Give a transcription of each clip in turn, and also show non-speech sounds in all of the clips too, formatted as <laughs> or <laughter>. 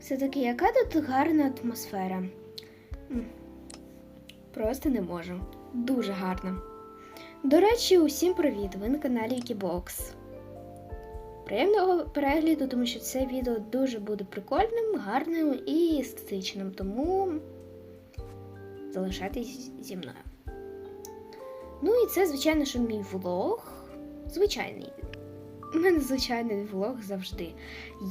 Все-таки яка тут гарна атмосфера. Просто не можу. Дуже гарно. До речі, усім привіт! Ви на каналі Geekbox. Приємного перегляду, тому що це відео дуже буде прикольним, гарним і естетичним, тому залишайтесь зі мною. Ну і це, звичайно, що мій влог. Звичайний. У мене звичайний влог завжди.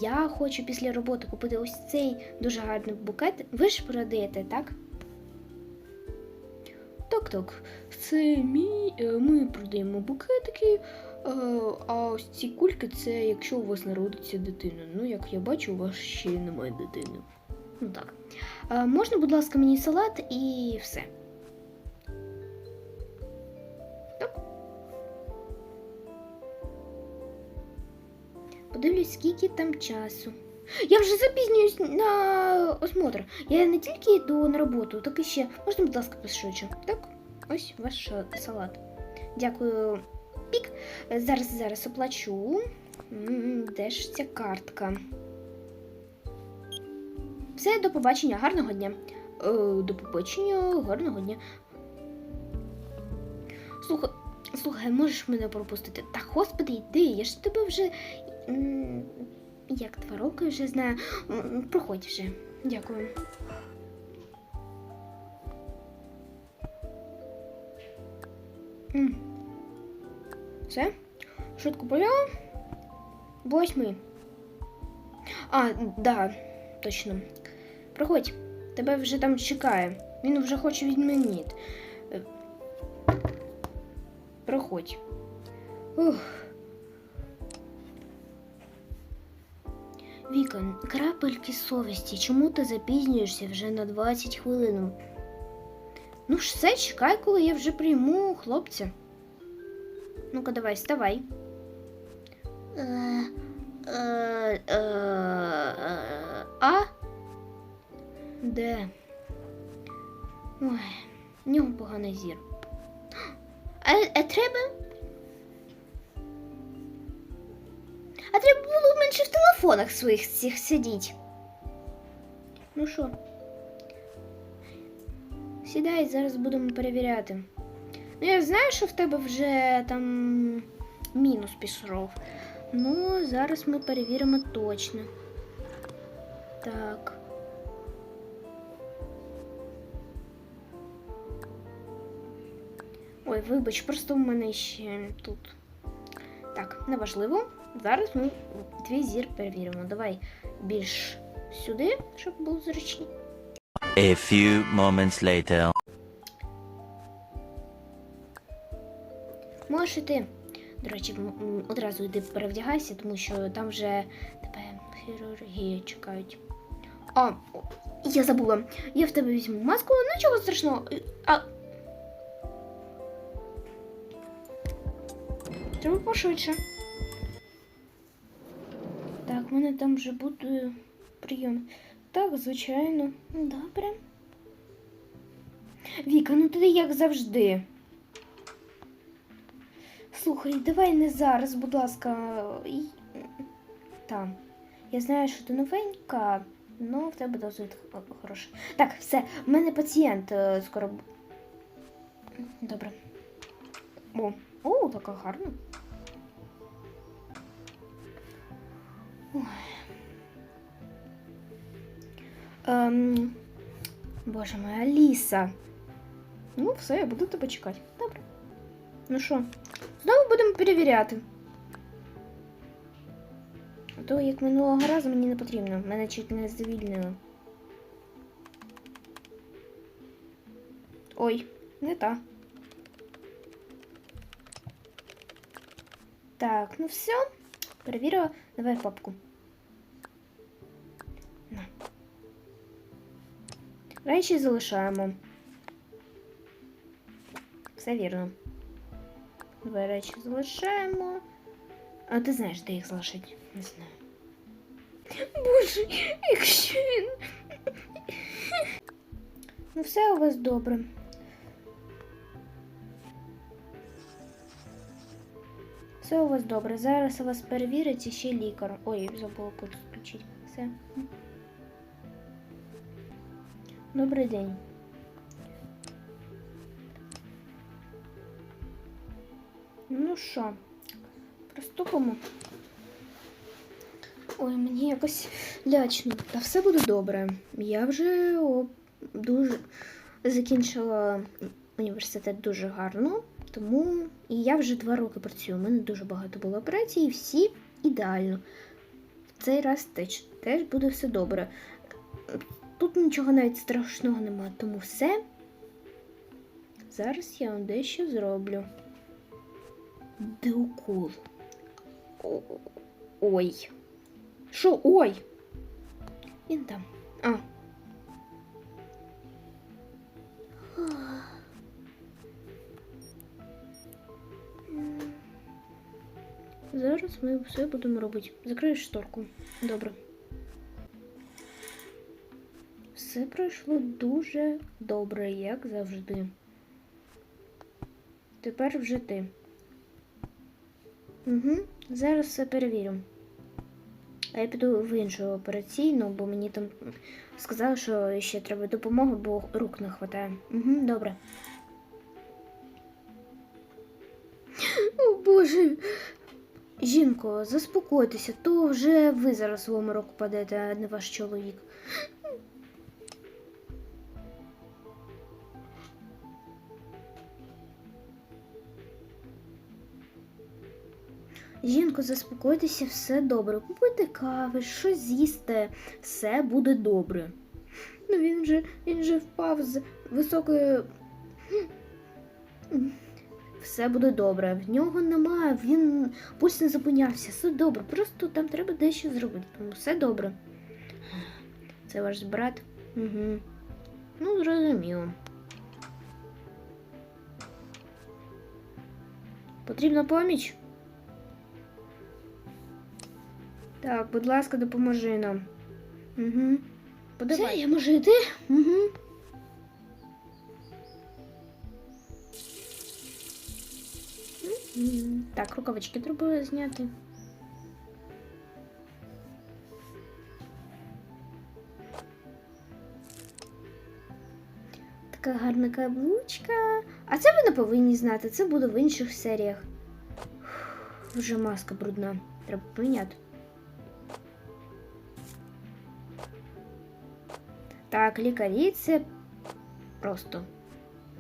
Я хочу після роботи купити ось цей дуже гарний букет. Ви ж продаєте, так? Так. Це мій. е, Ми продаємо букетики. е, А ось ці кульки це якщо у вас народиться дитина. Ну, як я бачу, у вас ще немає дитини. Ну так. Е, Можна, будь ласка, мені салат і все. Так. Подивлюсь, скільки там часу. Я вже запізнююсь на осмотр. Я не тільки йду на роботу, так і ще. Можна, будь ласка, пошвидше? Так? Ось ваш е, салат. Дякую. Пік. Зараз зараз оплачу. Де ж ця картка? Все, до побачення, гарного дня. Е, до побачення, гарного дня. Слухай, слухай, можеш мене пропустити? Та господи, йди, я ж тебе вже. Як два роки вже знаю. Проходь вже. Дякую. Все? Шутку поняла? Восьмий. А, да, точно. Проходь, тебе вже там чекає. Він вже хоче відмінити. Е, Проходь. Ух. Віка, крапельки совісті, чому ти запізнюєшся вже на 20 хвилин? Ну ж все, чекай, коли я вже прийму хлопця. Ну-ка, давай, вставай. Е, е, е, А? Де? Ой, в нього поганий зір. А треба? було менше в телефонах своїх цих сидіть. Ну що? Сідай, зараз будемо перевіряти. Ну, я знаю, що в тебе вже там мінус пішов. Ну, зараз ми перевіримо точно. Так. Ой, вибач, просто в мене ще тут. Так, неважливо. Зараз ми твій зір перевіримо. Давай більш сюди, щоб було зручніше. A few moments later. Можеш іти. До речі, одразу йди перевдягайся, тому що там вже тебе хірургія чекають. А, о, я забула. Я в тебе візьму маску, нічого страшного. Е, А. Треба пошвидше. Так, в мене там вже буде прийом. Так, звичайно. Добре. Віка, ну ти як завжди. Слухай, давай не зараз, будь ласка. Там. Я знаю, що ти новенька, але в тебе досить х- хороше. Так, все, в мене пацієнт е, скоро. Добре. О, така гарна. Ем, боже моя Аліса. Ну, все, я буду тебе чекати. Добре. Ну що, знову будемо перевіряти. А то, як минулого разу, мені не потрібно. Мене чуть не звільнили. Ой, не та. Так, ну все. Перевірила. Давай папку. Речі залишаємо. Все вірно. Два речі залишаємо. А ти знаєш, де їх залишити? Не знаю. Боже, якщо він. Ну, все у вас добре. Все у вас добре. Зараз у вас перевірить ще лікар. Ой, забула підключити. Все. Добрий день. Ну що, приступимо. Ой, мені якось лячно. Та все буде добре. Я вже дуже закінчила університет дуже гарно, тому і я вже два роки працюю. У мене дуже багато було операцій, і всі ідеально. В цей раз теж, теж буде все добре. Тут нічого навіть страшного немає, тому все. Зараз я вам дещо зроблю. Де укол? Ой. Що, ой? Він там. А. Зараз ми все будемо робити. Закриєш шторку. Добре. Все пройшло дуже добре, як завжди. Тепер вже ти. Угу. Зараз все перевірю. А я піду в іншу операційну, бо мені там сказали, що ще треба допомога, бо рук не вистачає. Угу, добре. О Боже. Жінко, заспокойтеся, то вже ви зараз в оморок падете, а не ваш чоловік. Жінко, заспокойтеся, все добре. Купуйте кави, щось з'їсте, все буде добре. Ну він же, він же впав з високої. Все буде добре. В нього немає, він пусть не зупинявся. Все добре. Просто там треба дещо зробити. Тому все добре. Це ваш брат? Угу. Ну, зрозуміло. Потрібна поміч? Так, будь ласка, допоможи нам. Угу. Подавай. Все, я можу йти? Угу. Так, рукавички треба зняти. Така гарна каблучка. А це ви не повинні знати, це буде в інших серіях. Фух, Вже маска брудна. Треба поміняти. Так, лікарі це просто.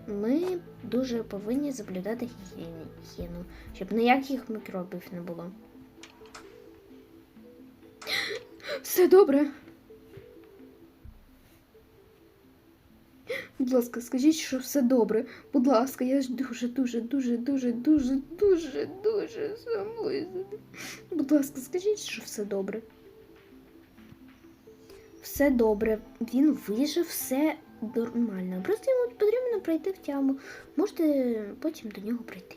Ми дуже повинні гігієну, гігієну, щоб ніяких мікробів не було. Все добре. Будь ласка, скажіть, що все добре. Будь ласка, я ж дуже, дуже, дуже, дуже, дуже, дуже, дуже сумую. Будь ласка, скажіть, що все добре. Все добре. Він вижив, все нормально. Просто йому потрібно пройти в тяму. Можете потім до нього прийти.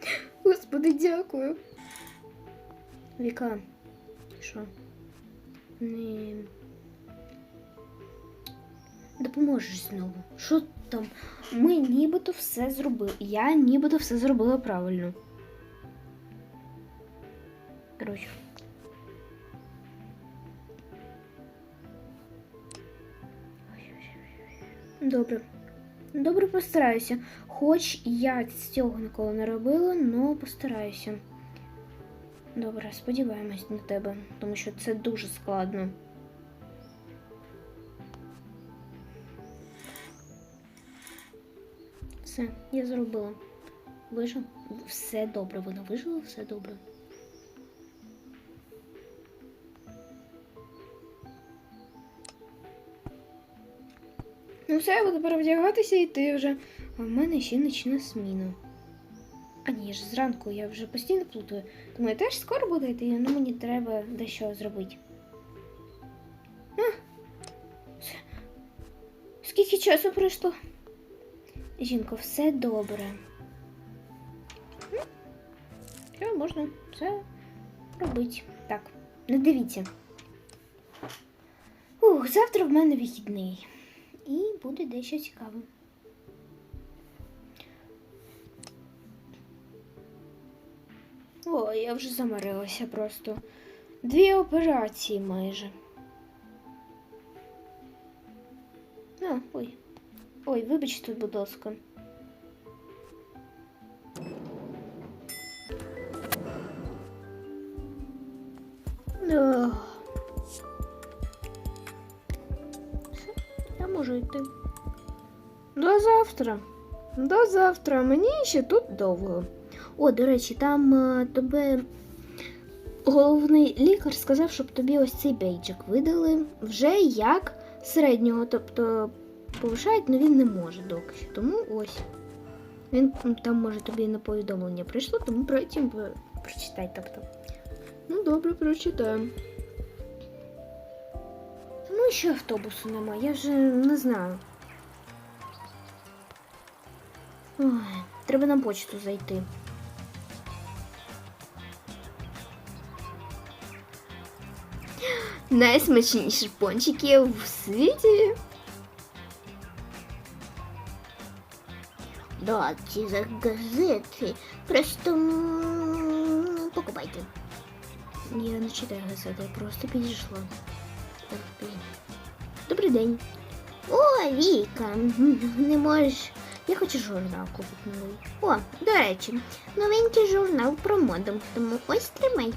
<gasps> Господи, дякую. Віка, що? Не допоможеш знову. Що там? Ми нібито все зробили. Я нібито все зробила правильно. Коротше. Добре. Добре постараюся. Хоч я цього ніколи не робила, але постараюся. Добре, сподіваємось на тебе, тому що це дуже складно. Все, я зробила. Вижив. Все добре, вона вижила, все добре. Ну все, я буду перевдягатися і йти вже. А в мене ще нічна зміна. А ні, ж зранку я вже постійно плутаю. Тому я теж скоро буду йти, але мені треба дещо зробити. А. Скільки часу пройшло? Жінко, все добре. Все, можна все робити. Так, не дивіться. Ух, завтра в мене вихідний. І буде дещо цікаво. О, я вже замарилася просто. Дві операції майже. А, ой. Ой, вибачте, будь ласка. Можу. До завтра. До завтра. Мені ще тут довго. О, до речі, там е, тебе головний лікар сказав, щоб тобі ось цей бейджик видали вже як середнього, тобто повишають, але він не може доки що. Тому ось. Він там може тобі на повідомлення прийшло, тому потім прочитай. Тобто. Ну, добре, прочитаємо. Ну, ще автобусу нема, я вже не знаю. Ой, треба на почту зайти. <gasps> Найсмачніші пончики в світі. Да, ці за газети. Просто м, покупайте. Я не читаю газети, я просто підійшла. Ой, блін. Добрий день. О, Віка, <laughs> не можеш. Я хочу журнал купити новий. О, до речі, новенький журнал про моду. Тому ось тримай.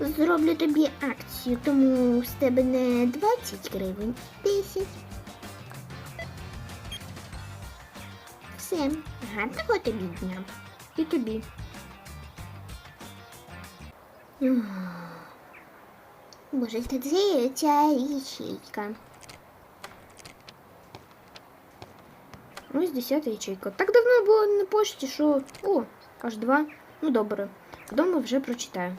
Зроблю тобі акцію, тому з тебе не 20 гривень, 10. Все, гарного тобі дня. І тобі. Боже, це ця ячейка. Ось 10 ячейка. Так давно було на пошті, що. О, аж два. Ну добре. Вдома вже прочитаю.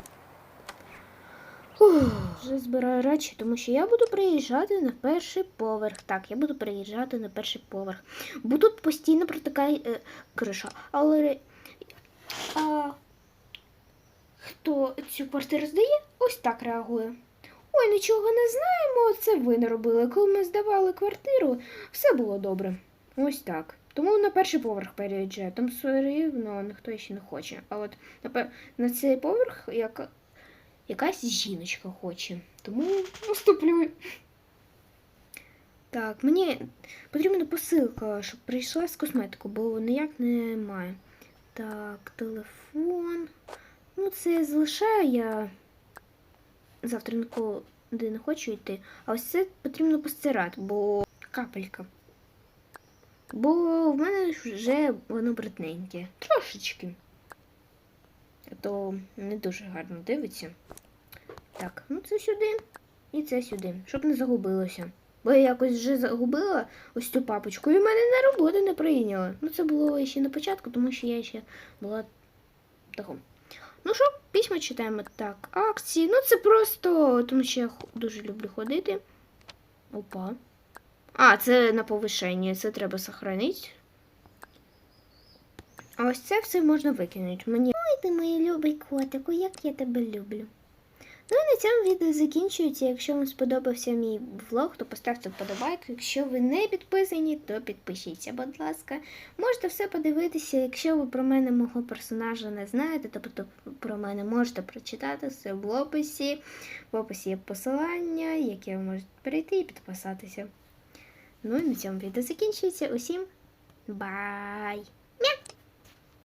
Ух, вже збираю речі, тому що я буду приїжджати на перший поверх. Так, я буду приїжджати на перший поверх. Бо тут постійно протикає е, криша. Але. А, хто цю квартиру здає, ось так реагує. Ой, нічого не знаємо, це ви не робили. Коли ми здавали квартиру, все було добре. Ось так. Тому на перший поверх переїжджаю. Там все рівно ніхто ще не хоче. А от на, на цей поверх яка... якась жіночка хоче. Тому уступлю. Так, мені потрібна посилка, щоб прийшла з косметику, бо ніяк немає. Так, телефон. Ну, це залишаю я завтра нікуди не хочу йти. А ось це потрібно постирати, бо капелька. Бо в мене вже воно брудненьке. Трошечки. То не дуже гарно дивиться. Так, ну це сюди і це сюди, щоб не загубилося. Бо я якось вже загубила ось цю папочку, і в мене на роботу не прийняла. Ну це було ще на початку, тому що я ще була того. Ну що, письма читаємо так. Акції. Ну це просто, тому що я дуже люблю ходити. Опа. А, це на повишенні, це треба сохранити. А ось це все можна викинути. Мені. Ой, ти моя любий котику, як я тебе люблю. Ну і на цьому відео закінчується. Якщо вам сподобався мій влог, то поставте вподобайку. Якщо ви не підписані, то підпишіться, будь ласка. Можете все подивитися. Якщо ви про мене мого персонажа не знаєте, тобто про мене можете прочитати все в описі. В описі є посилання, яке ви можете перейти і підписатися. Ну і на цьому відео закінчується. Усім бай!